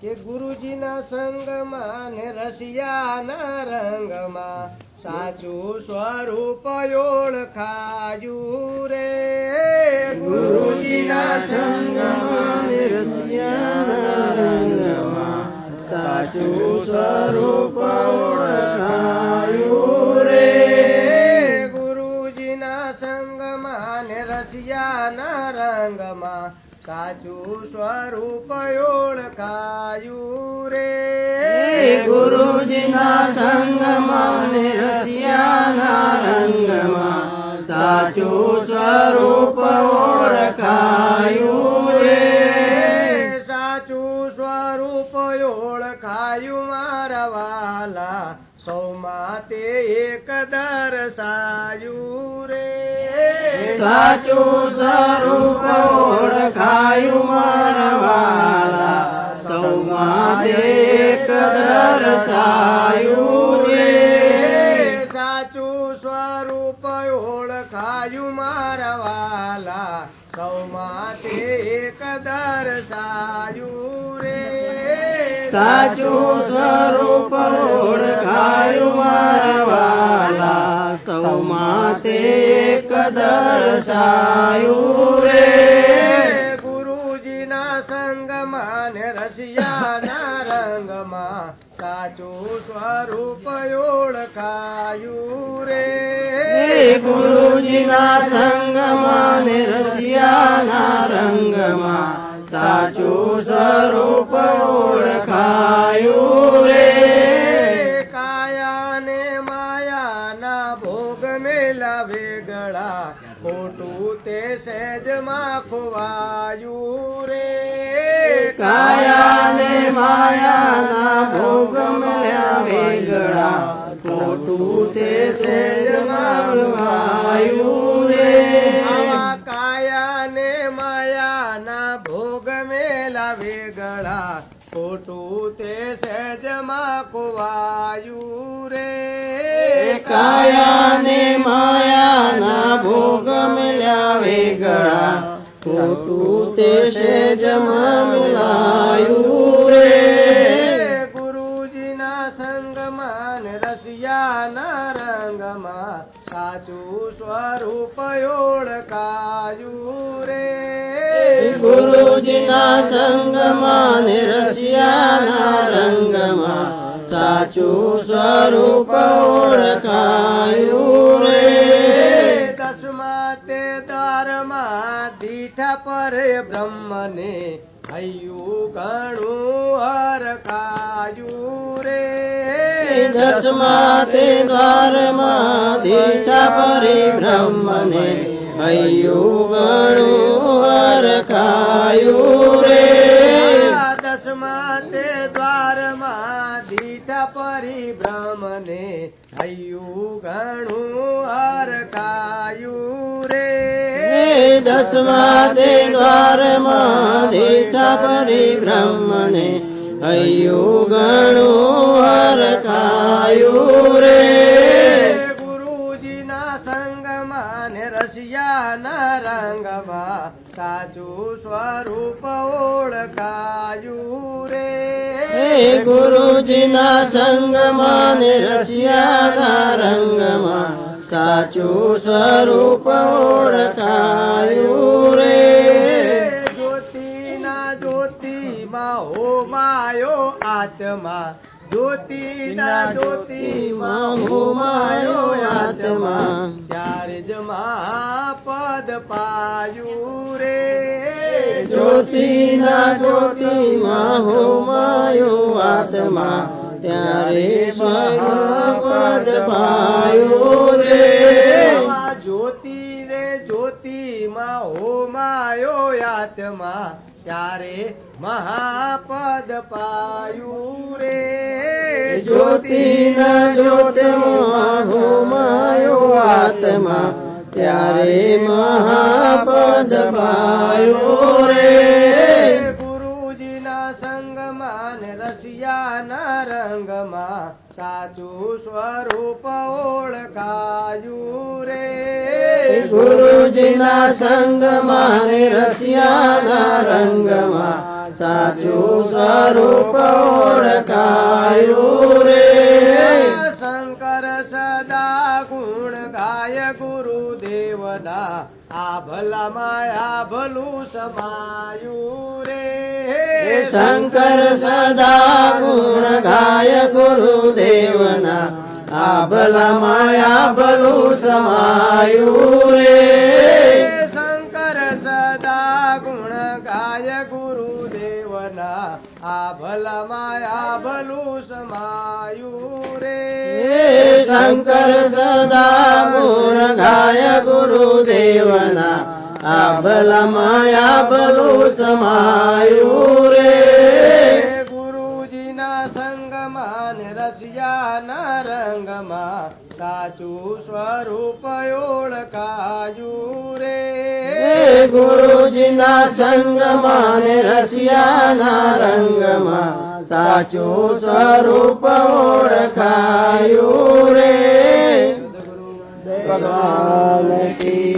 કે ગુરુજીના સંગમાં ને રસિયાના રંગમાં સાચું સ્વરૂપ ઓળખાયું રે. ગુરુજીના સંગમાં ને રસિયાના રંગમાં સાચું સ્વરૂપ ઓળખાયું રે. ગુરુજીના સંગમાં ને રસિયાના રંગમાં સાચું સ્વરૂપ ઓળખાયું રે. ગુરુજીના સંગમાં ને રસિયાના રંગમાં સાચું સ્વરૂપ ઓળખાયું રે. સાચું સ્વરૂપ ઓળખાયું મારા વાલા સૌમાં તે એક દર્શાયું રે. સાચું સ્વરૂપ ઓળખાયું મારા વાલા. સૌમાં એક દર્શાયું રે. સાચું સ્વરૂપ ઓળખાયું મારવાલા સૌમાં એક દર્શાયું રે. સાચું સ્વરૂપ ઓળખાયું મારવાલા સૌમાં એક દર્શાયું રે. રસિયાના રંગમાં સાચું સ્વરૂપ ઓળખાયું રે ગુરુજીના સંગમાં ને રસિયાના રંગમાં સાચું સ્વરૂપ ઓળખાયું રે કાયા ને માયાના ભોગ મેલાવે ગળા ખોટું તે સહેજમાં ખોવાયું રે કાયા ને માયાના ભોગ મળ્યા વેગળા. ખોટું તે છે વાયું રે. આવા કાયા ને માયાના ભોગ મેલાવે ગળા ખોટું તે સહેજમાં ખોવાયું રે. કાયા ને માયાના ભોગ મળ્યા વેગળા. ખોટું તે સહેજમાં મિલાયું રે ગુરુજીના સંગમાન ને રસિયાના રંગમાં સાચું સ્વરૂપ ઓળખાયું રે ગુરુજીના સંગમાન ને રસિયાના રંગમાં સાચું સ્વરૂપ ઓળખાયું રે દ્વારમાં પર પરે બ્રહ્મને હૈયું ઘણું હરકાયું રે. દસમા તે દ્વારમાં દીઠા પરિબ્રહ્મને હૈયું ઘણું હરકાયું રે. દસમા તે દ્વારમાં દીઠા પરિભ્રમને હૈયું ઘણું હરકાયું રે. दशमा ते परिब्रह्मणे। अयो गणो हरकायो रे गुरुजिना सङ्गमाने रसिया न रङ्गमा साचु स्वरूप स्वरूपु रे गुरुजिना सङ्गमाने रसिया न रङ्गमा સાચું સ્વરૂપ ઓળખાયું રે. જ્યોતિના જ્યોતિમાં હોમાયો આત્મા. જ્યોતિના જ્યોતિમાં હોમાયો આત્મા. ત્યારે જ મહાપદ પાયું રે. જ્યોતિના જ્યોતિમાં હોમાયો આત્મા. ત્યારે મહાપદ પાયો રે. જ્યોતિ રે જ્યોતિમાં હોમાયો આત્મા ત્યારે મહાપદ પાયું રે. જ્યોતિના જ્યોતમાં હોમાયો આત્મા. ત્યારે મહાપદ પાયો રે. રંગમાં સાચું સ્વરૂપ ઓળખાયું રે. ગુરુજીના સંગમાં ને રસિયાના રંગમાં સાચું સ્વરૂપ ઓળખાયું રે. શંકર સદા ગુણ ગાય ગુરુદેવના આ ભલામાં આ ભલું સમાયું રે શંકર સદા ગુણ ગાય ગુરુદેવના આ ભલા માયા ભલું સમાયું રે શંકર સદા ગુણ ગાય ગુરુદેવના આ ભલામાં આ ભલું સમાયું રે શંકર સદા ગુણ ગાય ગુરુદેવના આ ભલા માયા ભલું રસિયાના રંગમાં સાચું સ્વરૂપ ઓળખાયું રે ગુરુજીના સંગમાં ને રસિયાના રંગમાં સાચું સ્વરૂપ ઓળખાયું રે ભગવાન કી